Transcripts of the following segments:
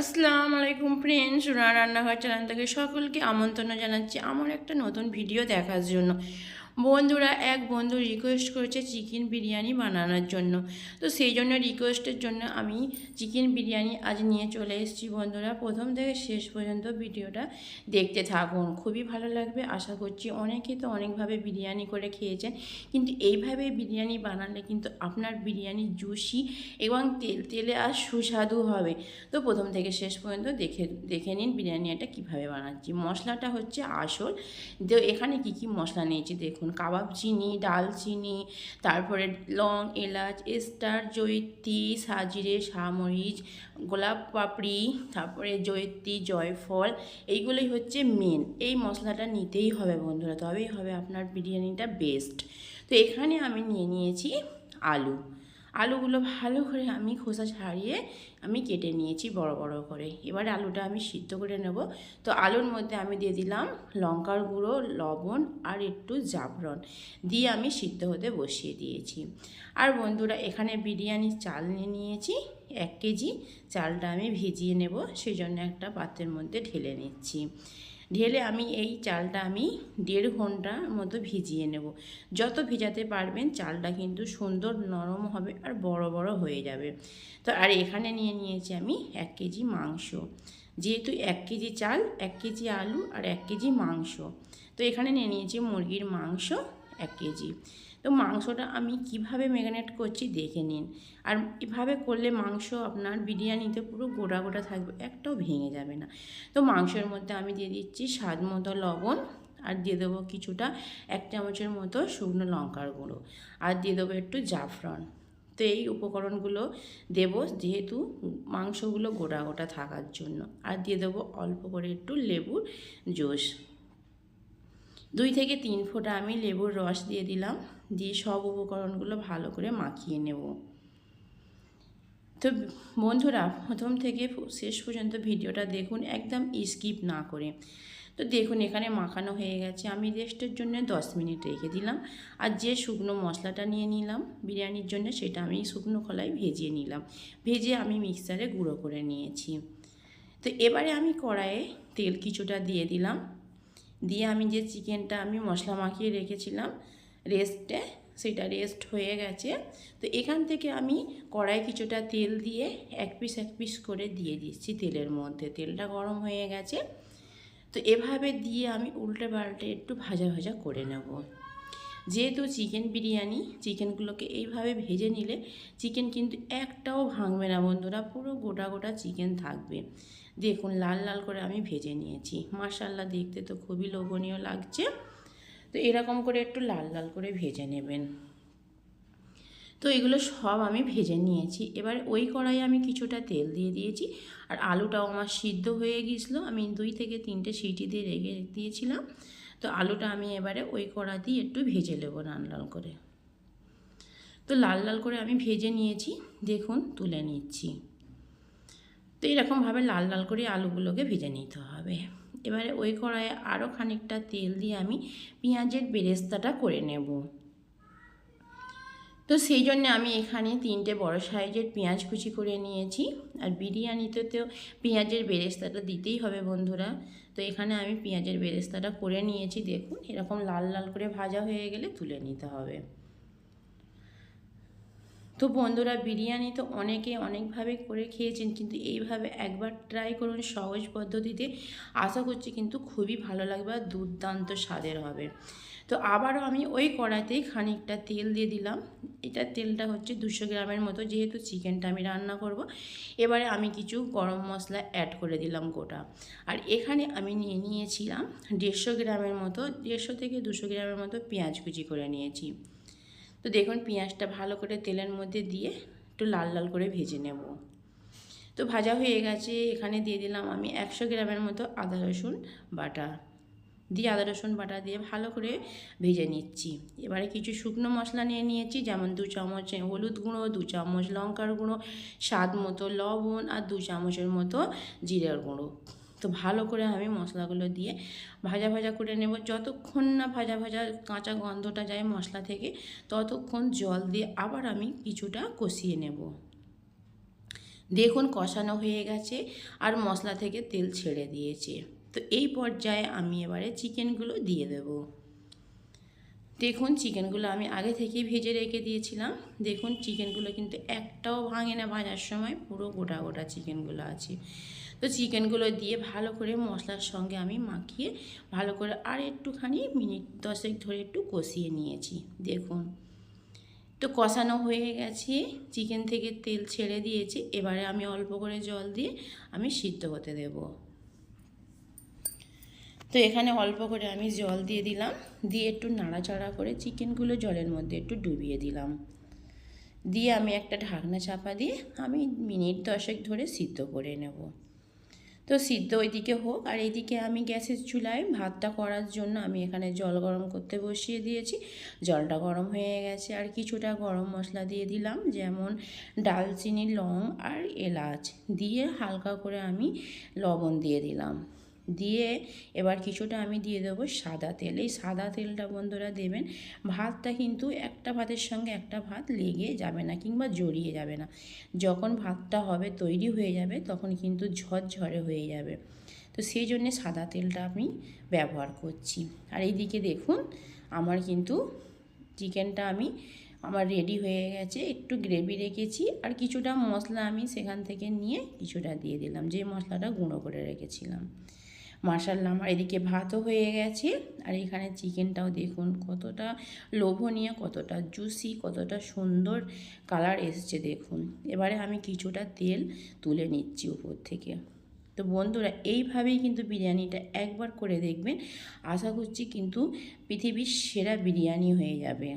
আসসালামু আলাইকুম ফ্রেন্ডস সোনা রান্নাঘর চ্যানেল থেকে সকলকে আমন্ত্রণ জানাচ্ছি আমার একটা নতুন ভিডিও দেখার জন্য। বন্ধুরা, এক বন্ধু রিকোয়েস্ট করেছে চিকেন বিরিয়ানি বানানোর জন্য। তো সেই জন্য রিকোয়েস্টের জন্য আমি চিকেন বিরিয়ানি আজ নিয়ে চলে এসেছি বন্ধুরা। প্রথম থেকে শেষ পর্যন্ত ভিডিওটা দেখতে থাকুন। খুবই ভালো লাগবে। আশা করছি অনেকে তো অনেকভাবে বিরিয়ানি করে খেয়েছেন। কিন্তু এইভাবে বিরিয়ানি বানালে কিন্তু আপনার বিরিয়ানি জুসি এবং তেল, তেলে আর সুস্বাদু হবে। তো প্রথম থেকে শেষ পর্যন্ত দেখে দেখে নিন বিরিয়ানিটা কীভাবে বানাচ্ছি। মশলাটা হচ্ছে আসল। তো এখানে কি কি মশলা নিয়েছি দেখুন। কাবাব চিনি ডালচিনি তারপরে লং, এলাচ স্টার জৈত্রী সাজিরে সামরিচ গোলাপ পাপড়ি, তারপরে জৈত্রী জয়ফল, এইগুলোই হচ্ছে মেন এই মশলাটা নিতেই হবে বন্ধুরা, তবেই হবে আপনার বিরিয়ানিটা বেস্ট তো এখানে আমি নিয়ে নিয়েছি আলু। আলুগুলো ভালো করে আমি খোসা ছাড়িয়ে আমি কেটে নিয়েছি বড় বড় করে। এবার আলুটা আমি সিদ্ধ করে নেব। তো আলুর মধ্যে আমি দিয়ে দিলাম লঙ্কার গুঁড়ো, লবণ আর একটু জাফরন দিয়ে আমি সিদ্ধ হতে বসিয়ে দিয়েছি। আর বন্ধুরা, এখানে বিরিয়ানির চাল নিয়ে নিয়েছি, এক কেজি। চালটা আমি ভিজিয়ে নেব সেই জন্য একটা পাত্রের মধ্যে ঢেলে নিচ্ছি। ঢেলে আমি এই চালটা আমি দেড় ঘণ্টার মতো ভিজিয়ে নেব। যত ভিজাতে পারবেন চালটা কিন্তু সুন্দর নরম হবে আর বড় বড় হয়ে যাবে। তো আর এখানে নিয়ে নিয়েছি আমি এক কেজি মাংস। যেহেতু এক কেজি চাল, এক কেজি আলু আর এক কেজি মাংস। তো এখানে নিয়ে নিয়েছি মুরগির মাংস এক কেজি। তো মাংসটা আমি কীভাবে ম্যারিনেট করছি দেখে নিন। আর এভাবে করলে মাংস আপনার বিরিয়ানিতে পুরো গোটা গোটা থাকবে, একটাও ভেঙে যাবে না। তো মাংসের মধ্যে আমি দিয়ে দিচ্ছি স্বাদ মতো লবণ আর দিয়ে দেবো কিছুটা এক চামচের মতো শুকনো লঙ্কার গুঁড়ো আর দিয়ে দেবো একটু জাফরান। তো এই উপকরণগুলো দেব যেহেতু মাংসগুলো গোটা গোটা থাকার জন্য। আর দিয়ে দেবো অল্প করে একটু লেবুর জুস। দুই থেকে তিন ফোঁটা আমি লেবুর রস দিয়ে দিলাম। দিয়ে সব উপকরণগুলো ভালো করে মাখিয়ে নেব। তো বন্ধুরা, প্রথম থেকে শেষ পর্যন্ত ভিডিওটা দেখুন, একদম স্কিপ না করে। তো দেখুন, এখানে মাখানো হয়ে গেছে। আমি রেস্টের জন্য দশ মিনিট রেখে দিলাম। আর যে শুকনো মশলাটা নিয়ে নিলাম বিরিয়ানির জন্য, সেটা আমি শুকনো কলাই ভেজিয়ে নিলাম। ভেজে আমি মিক্সারে গুঁড়ো করে নিয়েছি। তো এবারে আমি কড়াইয়ে তেল কিছুটা দিয়ে দিলাম। দিয়ে আমি যে চিকেনটা আমি মশলা মাখিয়ে রেখেছিলাম রেস্টে সেটা রেস্ট হয়ে গেছে। তো এখান থেকে আমি কড়াই কিছুটা তেল দিয়ে এক পিস এক পিস করে দিয়ে দিচ্ছি তেলের মধ্যে। তেলটা গরম হয়ে গেছে। তো এভাবে দিয়ে আমি উল্টে পাল্টে একটু ভাজা ভাজা করে নেব। যেহেতু চিকেন বিরিয়ানি চিকেনগুলোকে এইভাবে ভেজে নিলে চিকেন কিন্তু একটাও ভাঙবে না বন্ধুরা, পুরো গোটা গোটা চিকেন থাকবে। দেখুন, লাল লাল করে আমি ভেজে নিয়েছি। মার্শাল্লাহ দেখতে তো খুবই লোভনীয় লাগছে। তো এরকম করে একটু লাল লাল করে ভেজে নেবেন। তো এগুলো সব আমি ভেজে নিয়েছি। এবার ওই কড়াইয়ে আমি কিছুটা তেল দিয়ে দিয়েছি আর আলুটাও আমার সিদ্ধ হয়ে গিয়েছিল। আমি দুই থেকে তিনটে সিটি দিয়ে রেখে দিয়েছিলাম। তো আলুটা আমি এবারে ওই কড়া দিয়ে একটু ভেজে নেব লাল লাল করে। তো লাল লাল করে আমি ভেজে নিয়েছি। দেখুন, তুলে নিচ্ছি। তো এরকমভাবে লাল লাল করে আলুগুলোকে ভেজে নিতে হবে। এবারে ওই কড়াইয়ে আরও খানিকটা তেল দিয়ে আমি পেঁয়াজের বেরেস্তাটা করে নেব। তো সেই জন্য আমি এখানে তিনটে বড় সাইজের পেঁয়াজ কুচি করে নিয়েছি। আর বিরিয়ানিতে তো পেঁয়াজের বেরেস্তাটা দিতেই হবে বন্ধুরা। তো এখানে আমি পেঁয়াজের বেরেস্তাটা করে নিয়েছি, দেখুন, এরকম লাল লাল করে ভাজা হয়ে গেলে তুলে নিতে হবে। তো বন্ধুরা বিরিয়ানি তো অনেকে অনেকভাবে করে খেয়েছেন, কিন্তু এইভাবে একবার ট্রাই করুন সহজ পদ্ধতিতে, আশা করছি কিন্তু খুবই ভালো লাগবে আর দুর্দান্ত স্বাদের হবে। তো আবারও আমি ওই কড়াইতেই খানিকটা তেল দিয়ে দিলাম। এটা তেলটা হচ্ছে দুশো গ্রামের মতো, যেহেতু চিকেনটা আমি রান্না করব। এবারে আমি কিছু গরম মশলা অ্যাড করে দিলাম গোটা। আর এখানে আমি নিয়ে নিয়েছিলাম দেড়শো গ্রামের মতো, দেড়শো থেকে দুশো গ্রামের মতো পেঁয়াজ কুচি করে নিয়েছি। তো দেখুন পেঁয়াজটা ভালো করে তেলের মধ্যে দিয়ে একটু লাল লাল করে ভেজে নেব। তো ভাজা হয়ে গেছে, এখানে দিয়ে দিলাম আমি একশো গ্রামের মতো আদা, রসুন বাটা। দিয়ে আদা, রসুন বাটা দিয়ে ভালো করে ভেজে নিচ্ছি। এবারে কিছু শুকনো মশলা নিয়ে নিয়েছি, যেমন দু চামচ হলুদ গুঁড়ো, দু চামচ লঙ্কার গুঁড়ো, স্বাদ মতো লবণ আর দু চামচের মতো জিরের গুঁড়ো। তো ভালো করে আমি মশলাগুলো দিয়ে ভাজা ভাজা করে নেব। যতক্ষণ না ভাজা ভাজা কাঁচা গন্ধটা যায় মশলা থেকে, ততক্ষণ জল দিয়ে আবার আমি কিছুটা কষিয়ে নেব। দেখুন কষানো হয়ে গেছে আর মশলা থেকে তেল ছেড়ে দিয়েছে। তো এই পর্যায়ে আমি এবারে চিকেনগুলো দিয়ে দেব। দেখুন চিকেনগুলো আমি আগে থেকেই ভেজে রেখে দিয়েছিলাম। দেখুন চিকেনগুলো কিন্তু একটাও ভাঙে না ভাজার সময়, পুরো গোটা গোটা চিকেনগুলো আছে। তো চিকেনগুলো দিয়ে ভালো করে মশলার সঙ্গে আমি মাখিয়ে ভালো করে আর একটুখানি মিনিট দশেক ধরে একটু কষিয়ে নিয়েছি, দেখুন। তো কষানো হয়ে গেছে, চিকেন থেকে তেল ছেড়ে দিয়েছি, এবারে আমি অল্প করে জল দিয়ে আমি সিদ্ধ হতে দেব। তো এখানে অল্প করে আমি জল দিয়ে দিলাম, দিয়ে একটু নাড়াচাড়া করে চিকেনগুলো জলের মধ্যে একটু ডুবিয়ে দিলাম। দিয়ে আমি একটা ঢাকনা চাপা দিয়ে আমি মিনিট দশেক ধরে সিদ্ধ করে নেব। তো সিদ্ধ ওইদিকে হোক, আর এইদিকে আমি গ্যাসের চুলায় ভাতটা করার জন্য আমি এখানে জল গরম করতে বসিয়ে দিয়েছি। জলটা গরম হয়ে গেছে, আর কিছুটা গরম মশলা দিয়ে দিলাম, যেমন ডালচিনি, লং আর এলাচ। দিয়ে হালকা করে আমি লবণ দিয়ে দিলাম। দিয়ে এবার কিছুটা আমি দিয়ে দেবো সাদা তেল। এই সাদা তেলটা বন্ধুরা দেবেন, ভাতটা কিন্তু একটা ভাতের সঙ্গে একটা ভাত লেগে যাবে না কিংবা জড়িয়ে যাবে না। যখন ভাতটা হবে তৈরি হয়ে যাবে, তখন কিন্তু ঝরঝরে হয়ে যাবে। তো সেই জন্যে সাদা তেলটা আমি ব্যবহার করছি। আর এইদিকে দেখুন, আমার কিন্তু চিকেনটা আমি, আমার রেডি হয়ে গেছে। একটু গ্রেভি রেখেছি আর কিছুটা মশলা আমি সেখান থেকে নিয়ে কিছুটা দিয়ে দিলাম, যে মশলাটা গুঁড়ো করে রেখেছিলাম। মার্শাল্লা আমার এদিকে ভাতও হয়ে গেছে। আর এখানে চিকেনটাও দেখুন কতটা লোভনীয়, কতটা জুসি কতটা সুন্দর কালার এসছে দেখুন। এবারে আমি কিছুটা তেল তুলে নিচ্ছি উপর থেকে। তো বন্ধুরা, এইভাবেই কিন্তু বিরিয়ানিটা একবার করে দেখবেন। আশা করছি কিন্তু পৃথিবীর সেরা বিরিয়ানি হয়ে যাবে।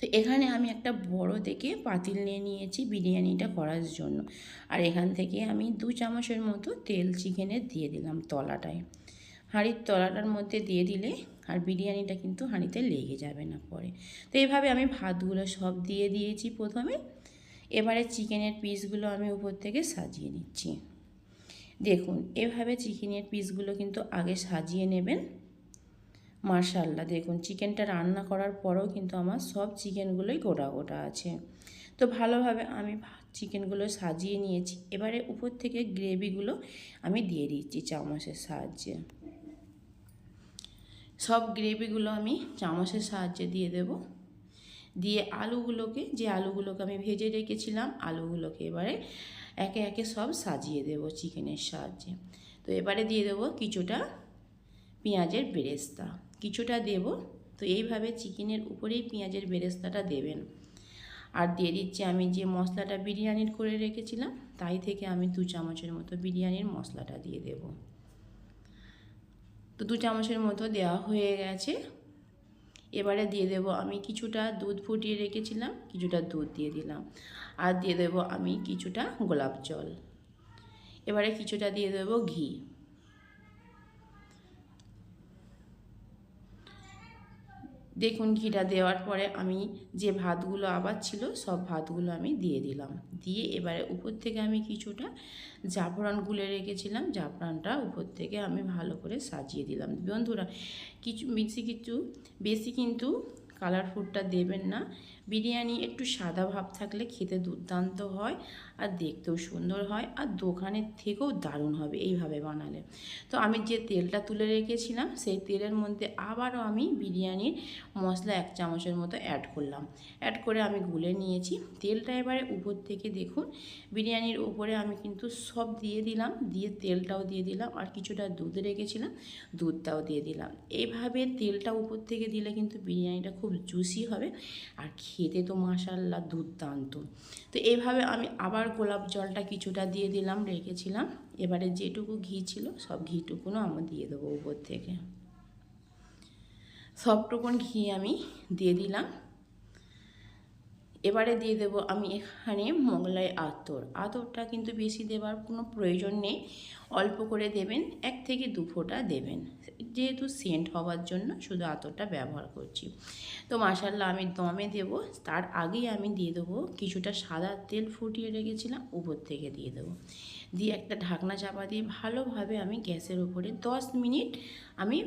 তো এখানে আমি একটা বড় দেখে পাতিল নিয়ে নিয়েছি বিরিয়ানিটা করার জন্য। আর এখান থেকে আমি দু চামচের মতো তেল চিকেনের দিয়ে দিলাম তলাটায়। হাঁড়ির তলাটার মধ্যে দিয়ে দিলে আর বিরিয়ানিটা কিন্তু হাঁড়িতে লেগে যাবে না পরে। তো এইভাবে আমি ভাতগুলো সব দিয়ে দিয়েছি প্রথমে। এবারে চিকেনের পিসগুলো আমি উপর থেকে সাজিয়ে নিচ্ছি। দেখুন, এভাবে চিকেনের পিসগুলো কিন্তু আগে সাজিয়ে নেবেন। মার্শাল্লাহ দেখুন চিকেনটা রান্না করার পরেও কিন্তু আমার সব চিকেনগুলোই গোটা গোটা আছে। তো ভালোভাবে আমি চিকেনগুলো সাজিয়ে নিয়েছি। এবারে উপর থেকে গ্রেভিগুলো আমি দিয়ে দিচ্ছি চামচের সাহায্যে। সব গ্রেভিগুলো আমি চামচের সাহায্যে দিয়ে দেব। দিয়ে আলুগুলোকে, যে আলুগুলোকে আমি ভেজে রেখেছিলাম, আলুগুলোকে এবারে একে একে সব সাজিয়ে দেব চিকেনের সাহায্যে। তো এবারে দিয়ে দেবো কিছুটা পেঁয়াজের বেরেস্তা। কিছুটা দেব। তো এইভাবে চিকেনের উপরেই পেঁয়াজের বেরেস্তাটা দেবেন। আর দিয়ে দিচ্ছি আমি যে মশলাটা বিরিয়ানির করে রেখেছিলাম, তাই থেকে আমি দু চামচের মতো বিরিয়ানির মশলাটা দিয়ে দেব। তো দু চামচের মতো দেওয়া হয়ে গেছে। এবারে দিয়ে দেব আমি কিছুটা দুধ ফুটিয়ে রেখেছিলাম, কিছুটা দুধ দিয়ে দিলাম। আর দিয়ে দেব আমি কিছুটা গোলাপ জল। এবারে কিছুটা দিয়ে দেব ঘি। দেখুন ঘিটা দেওয়ার পরে আমি যে ভাতগুলো আবার ছিল, সব ভাতগুলো আমি দিয়ে দিলাম। দিয়ে এবারে উপর থেকে আমি কিছুটা জাফরান গুলে রেখেছিলাম, জাফরানটা উপর থেকে আমি ভালো করে সাজিয়ে দিলাম। বন্ধুরা, কিছু বেশি কিছু বেশি কিন্তু কালার ফুডটা দেবেন না। বিরিয়ানি একটু সাদা ভাব থাকলে খেতে দুর্দান্ত হয়। আর দেখতেও সুন্দর হয় আর দোকানের থেকেও দারুণ হবে এইভাবে বানালে। তো আমি যে তেলটা তুলে রেখেছিলাম, সেই তেলের মধ্যে আবারও আমি বিরিয়ানির মশলা এক চামচের মতো অ্যাড করলাম। অ্যাড করে আমি গুলে নিয়েছি। তেলটা এবারে উপর থেকে দেখুন, বিরিয়ানির উপরে আমি কিন্তু সব দিয়ে দিলাম, দিয়ে তেলটাও দিয়ে দিলাম আর কিছুটা দুধ রেখেছিলাম, দুধটাও দিয়ে দিলাম। এইভাবে তেলটা উপর থেকে দিলে কিন্তু বিরিয়ানিটা খুব জুসি হবে আর খেতে তো মাসাল্লা দুর্দান্ত। তো এইভাবে আমি আবার গোলাপ জলটা কিছুটা দিয়ে দিলাম, রেখেছিলাম। এবারে যেটুকু ঘি ছিল, সব ঘিটুকুনও আমি দিয়ে দেবো উপর থেকে। সবটুকুন ঘি আমি দিয়ে দিলাম। এবারে দিয়ে দেব আমি এখানে মোগলাই আতর। আতরটা কিন্তু বেশি দেওয়ার কোনো প্রয়োজন নেই। অল্প করে দেবেন, এক থেকে দু ফোঁটা দেবেন। যেহেতু সেন্ট হওয়ার জন্য শুধু আতরটা ব্যবহার করছি। তো মাসাল্লাহ আমি দমে দেব। তার আগেই আমি দিয়ে দেবো কিছুটা সাদা তেল ফুটিয়ে রেখেছিলাম, উপর থেকে দিয়ে দেবো। দিয়ে একটা ঢাকনা চাপা দিয়ে ভালোভাবে আমি গ্যাসের উপরে দশ মিনিট আমি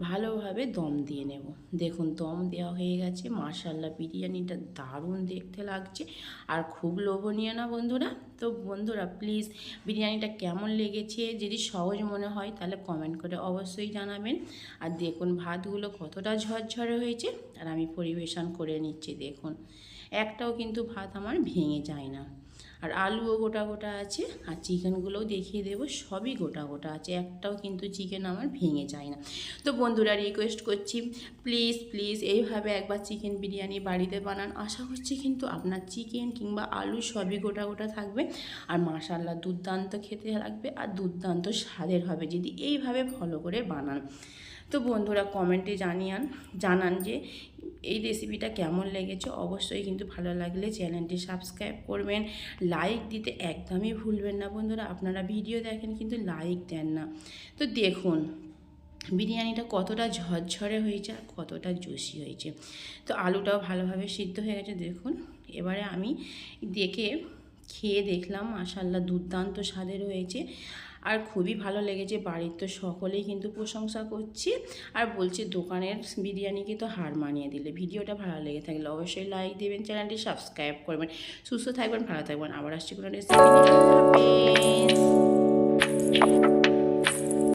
ভালোভাবে দম দিয়ে নেব। দেখুন, দম দেওয়া হয়ে গেছে। মাশাল্লাহ বিরিয়ানিটা দারুণ দেখতে লাগছে। আর খুব লোভনীয় না বন্ধুরা? তো বন্ধুরা প্লিজ বিরিয়ানিটা কেমন লেগেছে? যদি সহজ মনে হয়, তাহলে কমেন্ট করে অবশ্যই জানাবেন। আর দেখুন, ভাতগুলো কতটা ঝরঝরে হয়েছে। আর আমি পরিবেশন করে নিচ্ছি, দেখুন। একটাও কিন্তু ভাত আমার ভেঙে যায় না। আর আলুও গোটা গোটা আছে, আর চিকেনগুলোও দেখিয়ে দেবো, সবই গোটা গোটা আছে, একটাও কিন্তু চিকেন আমার ভেঙে যায় না। তো বন্ধুরা রিকোয়েস্ট করছি প্লিজ প্লিজ এইভাবে একবার চিকেন বিরিয়ানি বাড়িতে বানান। আশা করছি কিন্তু আপনার চিকেন কিংবা আলু সবই গোটা গোটা থাকবে, আর মাশাল্লাহ দুর্দান্ত খেতে লাগবে আর দুর্দান্ত স্বাদের হবে যদি এইভাবে ফলো করে বানান। তো বন্ধুরা কমেন্টে জানিয়ান, জানান যে এই রেসিপিটা কেমন লেগেছে অবশ্যই কিন্তু ভালো লাগলে চ্যানেলটি সাবস্ক্রাইব করবেন। লাইক দিতে একদমই ভুলবেন না বন্ধুরা, আপনারা ভিডিও দেখেন কিন্তু লাইক দেন না। তো দেখুন, বিরিয়ানিটা কতটা ঝরঝরে হয়েছে আর কতটা জুসি হয়েছে। তো আলুটাও ভালোভাবে সিদ্ধ হয়ে গেছে, দেখুন। এবারে আমি দেখে খেয়ে দেখলাম মাশাল্লাহ দুর্দান্ত স্বাদের হয়েছে আর খুবই ভালো লেগেছে, বাড়ির তো সকলেই কিন্তু প্রশংসা করছি। আর বলছে দোকানের বিরিয়ানিকে তো হার মানিয়ে দিলে, ভিডিওটা ভালো লেগে থাকলে অবশ্যই লাইক দেবেন, চ্যানেলটি সাবস্ক্রাইব করবেন। সুস্থ থাকবেন, ভালো থাকবেন, আবার আসছি কোনো রেসিপি